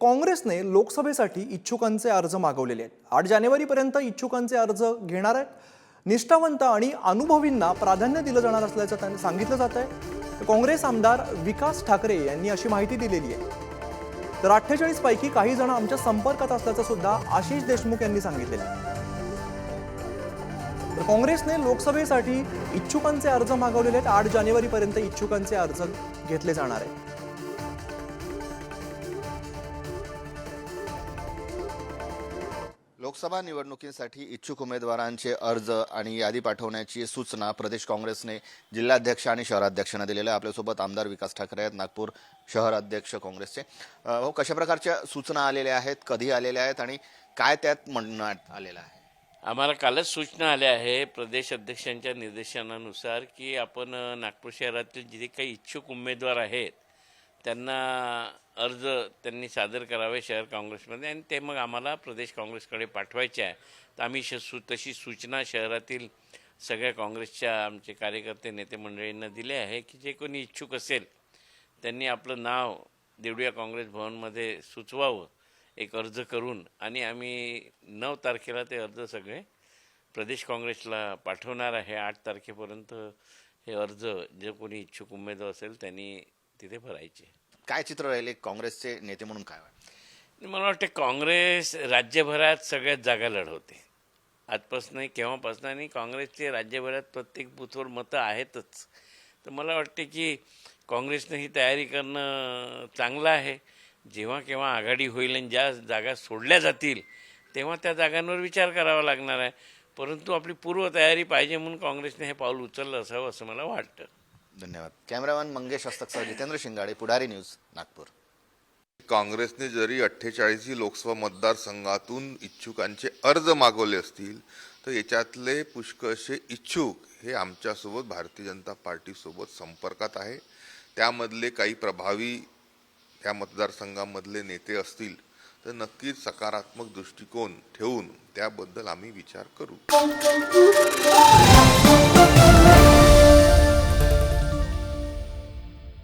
काँग्रेसने लोकसभेसाठी इच्छुकांचे अर्ज मागवलेले आहेत. आठ जानेवारीपर्यंत इच्छुकांचे अर्ज घेणार आहेत. निष्ठावंत आणि अनुभवींना प्राधान्य दिलं जाणार असल्याचं त्यांनी सांगितलं जात आहे. काँग्रेस आमदार विकास ठाकरे यांनी अशी माहिती दिलेली आहे. तर अठ्ठेचाळीस पैकी काही जण आमच्या संपर्कात असल्याचं सुद्धा आशिष देशमुख यांनी सांगितलेलं आहे. तर काँग्रेसने लोकसभेसाठी इच्छुकांचे अर्ज मागवलेले आहेत. आठ जानेवारीपर्यंत इच्छुकांचे अर्ज घेतले जाणार आहेत. लोकसभा निवडणुकीसाठी इच्छुक उमेदवारांचे अर्ज आणि यादी पाठवण्याची सूचना प्रदेश काँग्रेसने जिल्हाध्यक्ष आणि शहराध्यक्षांना दिलेल्या आहे. आपल्यासोबत आमदार विकास ठाकरे आहेत नागपूर शहर अध्यक्ष काँग्रेसचे हो कशा प्रकारच्या सूचना आलेल्या आहेत कधी आलेल्या आहेत आणि काय त्यात म्हणण्यात आलेलं आहे? आम्हाला कालच सूचना आल्या आहे प्रदेश अध्यक्षांच्या निर्देशनानुसार की आपण नागपूर शहरातील जे काही इच्छुक उमेदवार आहेत त्यांना अर्ज त्यांनी सादर करावे शहर काँग्रेसमध्ये आणि ते मग आम्हाला प्रदेश काँग्रेसकडे पाठवायचे आहे. तर आम्ही श सु तशी सूचना शहरातील सगळ्या काँग्रेसच्या आमचे कार्यकर्ते नेते मंडळींना दिले आहे की जे कोणी इच्छुक असेल त्यांनी आपलं नाव देवडिया काँग्रेस भवनमध्ये सुचवावं एक अर्ज करून आणि आम्ही नऊ तारखेला ते अर्ज सगळे प्रदेश काँग्रेसला पाठवणार आहे. आठ तारखेपर्यंत हे अर्ज जे कोणी इच्छुक उमेदवार असेल त्यांनी तिथे भरायचे. काय चित्र राहिले काँग्रेसचे नेते म्हणून काय वाटतं? मला वाटते काँग्रेस राज्यभरात सगळ्यात जागा लढवते. आजपासून केव्हापासून आणि काँग्रेसचे राज्यभरात प्रत्येक बूथवर मतं आहेतच. तर मला वाटते की काँग्रेसनं ही तयारी करणं चांगलं आहे. जेव्हा केव्हा आघाडी होईल आणि ज्या जागा सोडल्या जातील तेव्हा त्या जागांवर विचार करावा लागणार आहे. परंतु आपली पूर्वतयारी पाहिजे म्हणून काँग्रेसने हे पाऊल उचललं असावं असं मला वाटतं. धन्यवाद. कॅमेरामॅन मंगेश हस्तकसह जितेंद्र शिंगाडे पुढारी न्यूज नागपूर. काँग्रेसने जरी अठ्ठेचाळीस लोकसभा मतदारसंघातून इच्छुकांचे अर्ज मागवले असतील तर याच्यातले पुष्कळसे इच्छुक हे आमच्यासोबत भारतीय जनता पार्टीसोबत संपर्कात आहे. त्यामधले काही प्रभावी त्या मतदारसंघामधले नेते असतील तर नक्कीच सकारात्मक दृष्टिकोन ठेवून त्याबद्दल आम्ही विचार करू.